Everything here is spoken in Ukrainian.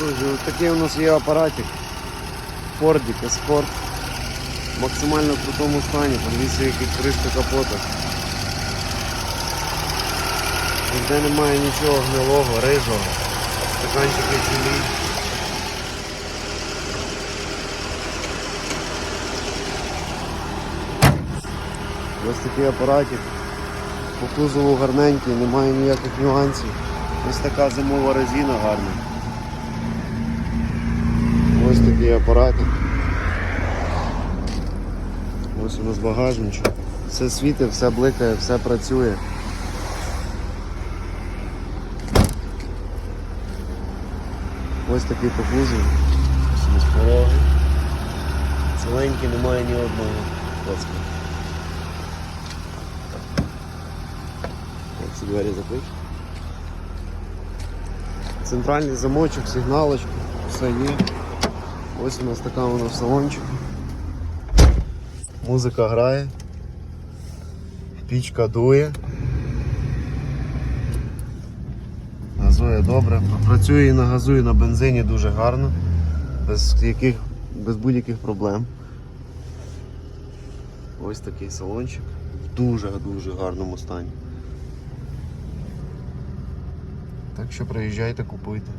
Друзі, ось такий у нас є апаратик. Фордик Escort. В максимально крутому стані. Подивіться, які кришки капота. Ніде немає нічого гнилого, рижого. Стаканчики цілі. Ось такий апаратик. По кузову гарненький, немає ніяких нюансів. Ось така зимова резина гарна. Ось такий апаратик. Ось у нас багажничок. Все світить, все бликає, все працює. Ось такий по кузову. Ось у нас пороги. Ціленький немає ні одного. Так, ці двері закрити. Центральний замочок, сигналочка, все є. Ось у нас така вона в салончику. Музика грає. Пічка дує. Газує добре. Працює і на газу, і на бензині дуже гарно. Без, яких, без будь-яких проблем. Ось такий салончик. В дуже-дуже гарному стані. Так що приїжджайте, купуйте.